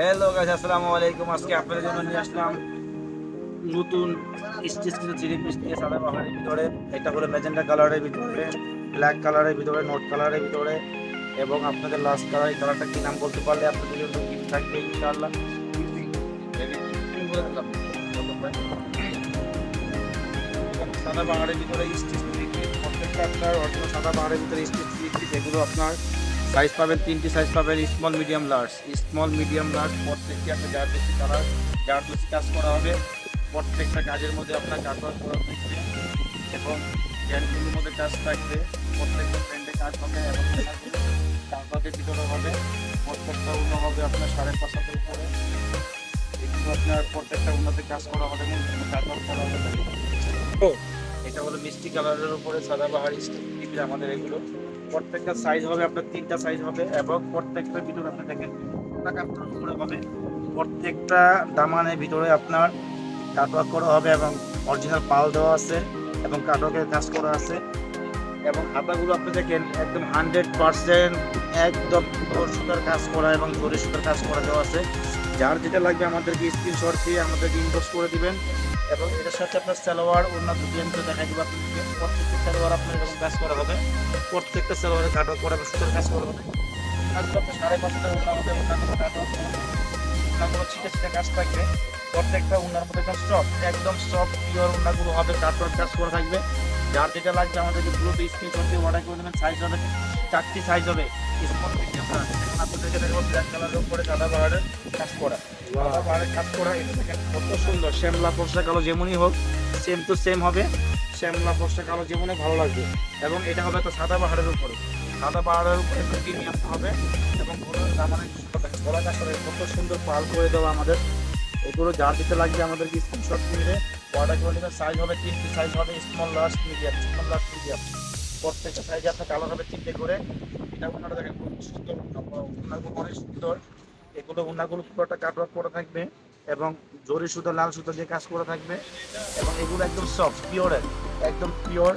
Hello guys আসসালামু আলাইকুম। আজকে আপনাদের জন্য নিয়ে আসলাম নতুন স্টিচ কিছু থ্রি পিস নিয়ে সাদা পাহাড়ের ভিতরে। এটা হলো ম্যাজেন্ডা কালারের ভিতরে, ব্ল্যাক কালারের ভিতরে, নোট কালারের ভিতরে এবং আপনাদের লাস্ট কালার এই কালারটা কি নাম বলতে পারলে আপনাদের জন্য গিফট থাকবে ইনশাআল্লাহ। সাদা পাহাড়ের ভিতরে স্টিচ প্রত্যেকটা আপনার অরিজিনাল সাদা পাহাড়ের ভিতরে স্টিচ এগুলো আপনার সাইজ পাবেন তিনটি সাইজ পাবেন small medium large small medium large প্রত্যেকটি আপনার যার বেশি কালার যার বেশি কাজ করা হবে, প্রত্যেকটা কাজের মধ্যে আপনার কাজ করা থাকবে এবং জ্যানগুলোর মধ্যে কাজ থাকবে, প্রত্যেকটা প্যান্টে কাজ হবে এবং কাগজের ভিতরে হবে, প্রত্যেকটা উন্ন হবে আপনার সাড়ে পাঁচ হাতের উপরে। এগুলো আপনার প্রত্যেকটা উন্নতে কাজ করা হবে এবং কাজ করা হবে এটা হলো মিষ্টি কালারের উপরে সাদা স্টিক, আমাদের এগুলো। প্রত্যেকটা সাইজ হবে, আপনার তিনটা সাইজ হবে এবং প্রত্যেকটা ভিতরে আপনি দেখেন হবে। প্রত্যেকটা দামানের ভিতরে আপনার কাটওয়ার্ক করা হবে এবং অরিজিনাল পাল দেওয়া আছে এবং কাটওয়ার্কের কাজ করা আছে এবং হাতাগুলো আপনি দেখেন একদম হান্ড্রেড পার্সেন্ট একদম তোর সুতার কাজ করা এবং জরি সুতার কাজ করা দেওয়া আছে। যার যেটা লাগবে আমাদেরকে স্ক্রিনশট দিয়ে আমাদেরকে ইনবক্স করে দিবেন। এবং এটার সাথে আপনার সালোয়ার অন্য ডিজাইন করে দেখাই দিব আপনাদেরকে। প্রত্যেকটা সালোয়ার আপনার এরকম কাজ করা হবে। প্রত্যেকটা সালোয়ারে কাট করা হবে, সুতার কাজ করা হবে। সাড়ে পাঁচ হাজার উন্না কাট উন্নাগুলো ছিটে ছিটে কাজ থাকবে। প্রত্যেকটা উন্নার মধ্যে একদম সফট একদম সফট পিওর উন্নাগুলো হবে কাটওয়ার্ক কাজ করা থাকবে। যার যেটা লাগবে আমাদেরকে গ্রুপে স্ক্রিনশট দিয়ে অর্ডার করে দেবেন। সাইজ হবে চারটি সাইজ হবে। স্মল মিডিয়াম আপনাদেরকে দেখব ব্ল্যাক কালারের উপরে সাদা পাহাড়ের কাজ করা সাদা কাজ করা কত সুন্দর শ্যামলা ফর্সা কালো যেমনই হোক সেম টু সেম হবে শ্যামলা ফর্সা কালো যেমনই ভালো লাগবে এবং এটা হবে তো সাদা পাহাড়ের উপরে সাদা পাহাড়ের উপরে ফুটিয়ে নিয়ে হবে এবং কত সুন্দর পাল করে দেওয়া আমাদের এগুলো যা দিতে লাগবে আমাদেরকে স্ক্রিনশট নিলে অর্ডার করে সাইজ হবে তিনটি সাইজ হবে small last medium small last medium প্রত্যেকটা সাইজে আপনার কালার হবে তিনটে করে। এটা ওনারা দেখেন খুব সুন্দর ওনাগুলো অনেক সুন্দর। এগুলো ওনাগুলো পুরোটা কাটওয়ার্ক করা থাকবে এবং জরি সুতো, লাল সুতো দিয়ে কাজ করা থাকবে এবং এগুলো একদম সফট পিওরের একদম পিওর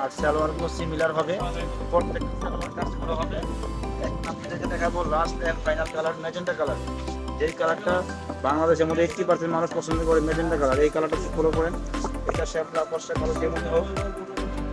আর সালোয়ারগুলো সিমিলার হবে। প্রত্যেকটা সালোয়ার কাজ করা হবে। দেখাবো last and final colour magenta colour যেই কালারটা বাংলাদেশের মধ্যে এইটটি পার্সেন্ট মানুষ পছন্দ করে মেজেন্ডা কালার এই কালারটা ফলো করেন। এটা শ্যাপলা পর্ষা কালার যেমন হোক।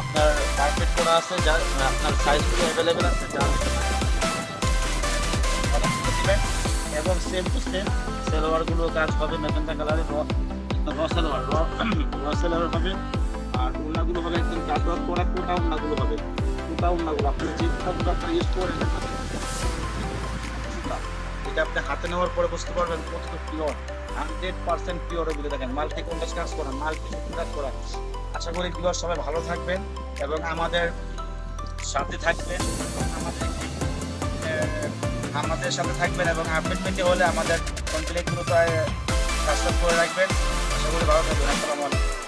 আপনার পারফেক্ট করা আছে, যা আপনার সাইজগুলো অ্যাভেলেবেল আছে, যা এবং সেম টু সেম সেলোয়ারগুলো কাজ হবে মেজেন্টা কালারের র সেলোয়ার র সেলোয়ার হবে, আর ওনাগুলো হবে একদম কাজ করা কোটা ওনাগুলো হবে কোটা ওনাগুলো আপনি যে কোটাগুলো ইউজ করেন। এটা আপনি হাতে নেওয়ার পরে বুঝতে পারবেন কত পিওর হান্ড্রেড পার্সেন্ট পিওর এগুলো দেখেন মাল্টি কন্টাস কাজ করা মাল্টি কাজ করা আশা করি পিওর সবাই ভালো থাকবেন এবং আমাদের সাথে থাকবেন, আমাদের সাথে থাকবেন এবং আপডেট পেতে হলে আমাদের কন্ট্যাক্ট গ্রুপে সাবস্ক্রাইব করে রাখবেন। আশা করি ভালো থাকবেন, আসসালামু আলাইকুম।